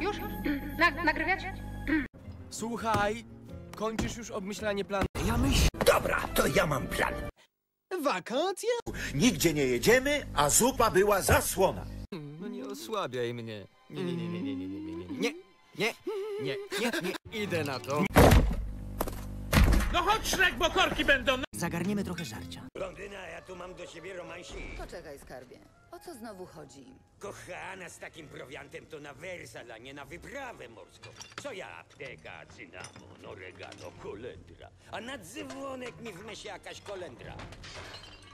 już? Na, nagrywać? Słuchaj, kończysz już obmyślanie planu. Ja myślę... Dobra, to ja mam plan. Wakacje? Nigdzie nie jedziemy, a zupa była zasłona. No nie osłabiaj mnie. Nie, nie, nie, nie, nie, nie, nie, nie, nie, nie, nie, nie, nie, nie, idę na to. No chodź, Szrek, bo korki będą! Zagarniemy trochę żarcia. Tu mam do ciebie romansik. Poczekaj, skarbie. O co znowu chodzi? Kochana, z takim prowiantem to na wersal, a nie na wyprawę morską. Co ja, apteka, cynamon, oregano, kolendra. A na dzwonek mi wmyśla jakaś kolendra.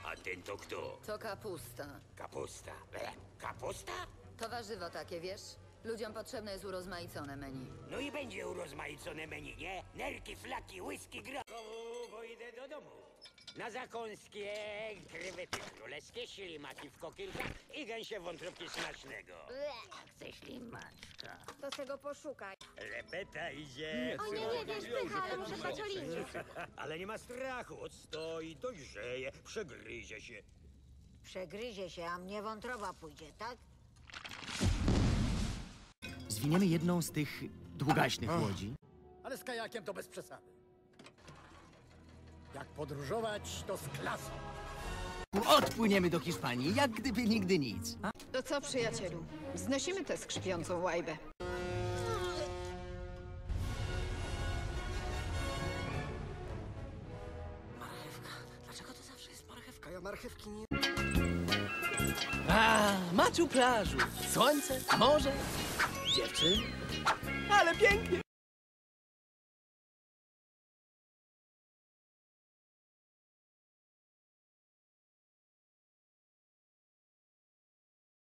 A ten to kto? To kapusta. Kapusta. E, kapusta? To warzywo takie, wiesz? Ludziom potrzebne jest urozmaicone menu. No i będzie urozmaicone menu, nie? Nerki, flaki, whisky, gro... O, bo idę do domu. Na zakąskie, krewety królewskie, ślimaki w kokilkach i gęsie wątróbki smacznego. Chcę ślimaczka. To se go poszukaj. Repeta idzie. O nie, nie, wiesz, pycha, ale muszę dbać o linię. Ale nie ma strachu, odstoi, dojrzeje, przegryzie się. Przegryzie się, a mnie wątroba pójdzie, tak? Zwiniemy jedną z tych długaśnych łodzi. Ale z kajakiem to bez przesady. Jak podróżować, to z klasą. Odpłyniemy do Hiszpanii, jak gdyby nigdy nic. A? To co, przyjacielu? Znosimy tę skrzypiącą łajbę. Dlaczego to zawsze jest marchewka? Ja marchewki nie... A, Machu plażu, słońce, morze, dziewczyn. Ale pięknie.